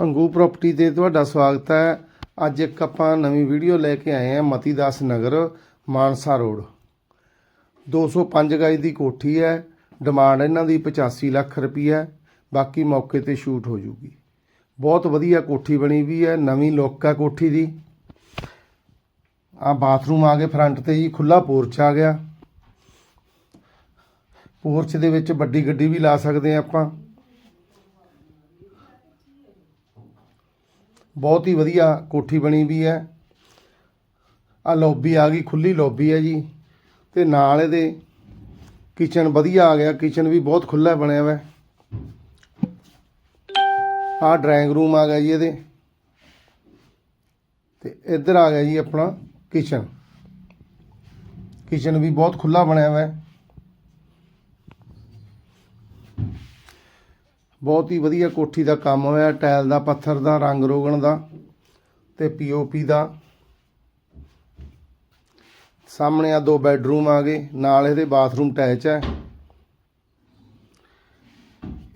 Bhangu property ਤੇ ਤੁਹਾਡਾ ਸਵਾਗਤ ਹੈ। ਅੱਜ ਇੱਕ ਆਪਾਂ ਨਵੀਂ ਵੀਡੀਓ ਲੈ ਕੇ ਆਏ ਹਾਂ ਮਤੀਦਾਸ ਨਗਰ, ਮਾਨਸਾ ਰੋਡ 205 ਗਜ ਦੀ ਕੋਠੀ ਹੈ। ਡਿਮਾਂਡ ਇਹਨਾਂ ਦੀ 85 ਲੱਖ ਰੁਪਈਆ ਬਾਕੀ ਮੌਕੇ ਤੇ ਸ਼ੂਟ ਹੋ ਜੂਗੀ। ਬਹੁਤ ਵਧੀਆ ਕੋਠੀ ਬਣੀ ਵੀ ਹੈ। ਨਵੀਂ ਲੁੱਕ ਹੈ ਕੋਠੀ ਦੀ। ਆ ਬਾਥਰੂਮ ਆ ਗਏ ਫਰੰਟ ਤੇ ਜੀ ਖੁੱਲਾ ਪੋਰਚ ਆ ਗਿਆ। ਪੋਰਚ ਦੇ ਵਿੱਚ ਵੱਡੀ ਗੱਡੀ ਵੀ ਲਾ ਸਕਦੇ ਆ ਆਪਾਂ। ਬਹੁਤ ਹੀ ਵਧੀਆ ਕੋਠੀ ਬਣੀ ਵੀ ਹੈ। ਆ ਲੌਬੀ ਆ ਗਈ ਖੁੱਲੀ ਲੌਬੀ ਹੈ ਜੀ। ਤੇ ਨਾਲ ਇਹਦੇ ਕਿਚਨ ਵਧੀਆ ਆ ਗਿਆ, ਕਿਚਨ ਵੀ ਬਹੁਤ ਖੁੱਲਾ ਬਣਿਆ ਹੋਇਆ ਆ ਡਰਾਇੰਗ ਰੂਮ ਆ ਗਿਆ ਜੀ ਇਹਦੇ। ਤੇ ਇੱਧਰ ਆ ਗਿਆ ਜੀ ਆਪਣਾ ਕਿਚਨ। ਕਿਚਨ ਵੀ ਬਹੁਤ ਖੁੱਲਾ ਬਣਿਆ ਹੋਇਆ ਹੈ ਬਹੁਤ ਹੀ ਵਧੀਆ ਕੋਠੀ ਦਾ ਕੰਮ ਹੋਇਆ, ਟਾਇਲ ਦਾ, ਪੱਥਰ ਦਾ, ਰੰਗ ਰੋਗਣ ਦਾ ਤੇ ਪੀਓਪੀ ਦਾ। ਸਾਹਮਣੇ ਆ ਦੋ ਬੈੱਡਰੂਮ ਆ ਗਏ, ਨਾਲ ਇਹਦੇ ਬਾਥਰੂਮ ਅਟੈਚ ਹੈ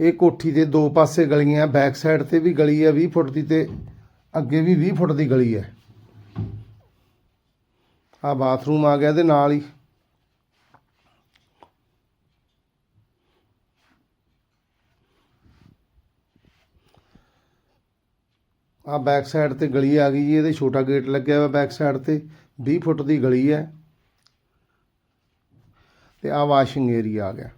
ਇਹ ਕੋਠੀ ਦੇ ਦੋ ਪਾਸੇ ਗਲੀਆਂ ਬੈਕ ਸਾਈਡ ਤੇ ਵੀ ਗਲੀ ਹੈ 20 ਫੁੱਟ ਦੀ ਤੇ ਅੱਗੇ ਵੀ 20 ਫੁੱਟ ਦੀ ਗਲੀ ਹੈ ਆ ਬਾਥਰੂਮ ਆ ਗਿਆ ਇਹਦੇ ਨਾਲ ਹੀ। ਆ ਬੈਕ ਸਾਈਡ ਤੇ ਗਲੀ ਆ ਗਈ ਜੀ, ਇਹਦੇ ਛੋਟਾ ਗੇਟ ਲੱਗਿਆ ਹੋਇਆ ਬੈਕ ਸਾਈਡ ਤੇ 20 ਫੁੱਟ ਦੀ ਗਲੀ ਹੈ। ਤੇ ਆ ਵਾਸ਼ਿੰਗ ਏਰੀਆ ਆ ਗਿਆ।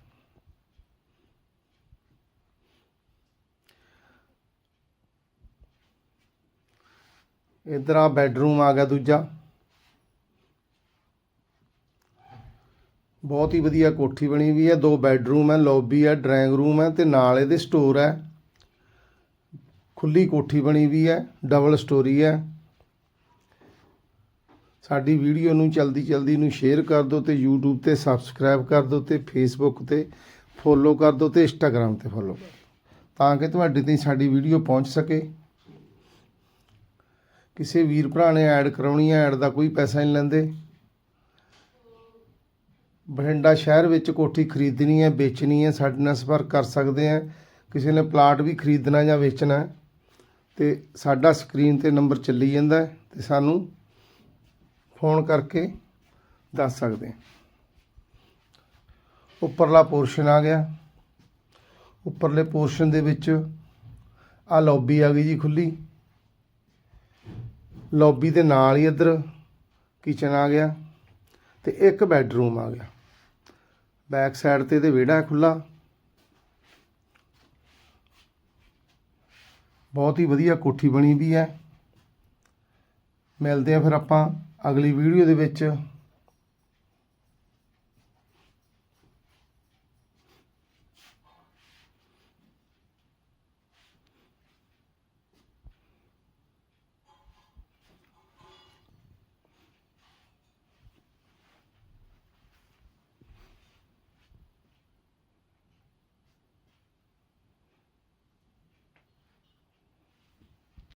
ਇਧਰ ਆ ਬੈਡਰੂਮ ਆ ਗਿਆ ਦੂਜਾ। ਬਹੁਤ ਹੀ ਵਧੀਆ ਕੋਠੀ ਬਣੀ ਵੀ ਹੈ, ਦੋ ਬੈਡਰੂਮ ਹੈ ਲੌਬੀ ਹੈ ਡਰਾਇੰਗ ਰੂਮ ਹੈ ਤੇ ਨਾਲ ਇਹਦੇ ਸਟੋਰ ਹੈ। ਖੁੱਲੀ ਕੋਠੀ ਬਣੀ ਵੀ ਹੈ ਡਬਲ ਸਟੋਰੀ ਹੈ। ਸਾਡੀ ਵੀਡੀਓ ਨੂੰ ਜਲਦੀ ਜਲਦੀ ਨੂੰ ਸ਼ੇਅਰ ਕਰ ਦਿਓ ਤੇ YouTube ਤੇ ਸਬਸਕ੍ਰਾਈਬ ਕਰ ਦਿਓ ਤੇ Facebook ਤੇ ਫੋਲੋ ਕਰ ਦਿਓ ਤੇ Instagram ਤੇ ਫੋਲੋ ਕਰ ਦਿਓ ਤਾਂ ਕਿ ਤੁਹਾਡੇ ਤਾਈਂ ਸਾਡੀ ਵੀਡੀਓ ਪਹੁੰਚ ਸਕੇ। ਕਿਸੇ ਵੀਰ ਭਰਾ ਨੇ ਐਡ ਕਰਾਉਣੀ ਹੈ ਐਡ ਦਾ ਕੋਈ ਪੈਸਾ ਨਹੀਂ ਲੈਂਦੇ। ਬਠਿੰਡਾ ਸ਼ਹਿਰ ਵਿੱਚ ਕੋਠੀ ਖਰੀਦਣੀ ਹੈ, ਵੇਚਣੀ ਹੈ, ਸਾਡੇ ਨਾਲ ਸੰਪਰਕ ਕਰ ਸਕਦੇ ਆ ਕਿਸੇ ਨੇ ਪਲਾਟ ਵੀ ਖਰੀਦਣਾ ਜਾਂ ਵੇਚਣਾ ਹੈ। ਤੇ ਸਾਡਾ ਸਕਰੀਨ ਤੇ ਨੰਬਰ ਚੱਲੀ ਜਾਂਦਾ ਹੈ ਤੇ ਸਾਨੂੰ ਫੋਨ ਕਰਕੇ ਦੱਸ ਸਕਦੇ ਉੱਪਰਲਾ ਪੋਰਸ਼ਨ ਆ ਗਿਆ। ਉੱਪਰਲੇ ਪੋਰਸ਼ਨ ਦੇ ਵਿੱਚ ਆ ਲੌਬੀ ਆ ਗਈ ਜੀ ਖੁੱਲੀ। ਲੌਬੀ ਦੇ ਨਾਲ ਹੀ ਇੱਧਰ ਕਿਚਨ ਆ ਗਿਆ ਤੇ ਇੱਕ ਬੈੱਡਰੂਮ ਆ ਗਿਆ। ਬੈਕ ਸਾਈਡ ਤੇ ਇਹਦੇ ਵਿਹੜਾ ਹੈ ਖੁੱਲਾ ਬਹੁਤ ਹੀ ਵਧੀਆ ਕੋਠੀ ਬਣੀ ਵੀ ਹੈ। ਮਿਲਦੇ ਹਾਂ ਫਿਰ ਆਪਾਂ ਅਗਲੀ ਵੀਡੀਓ ਦੇ ਵਿੱਚ।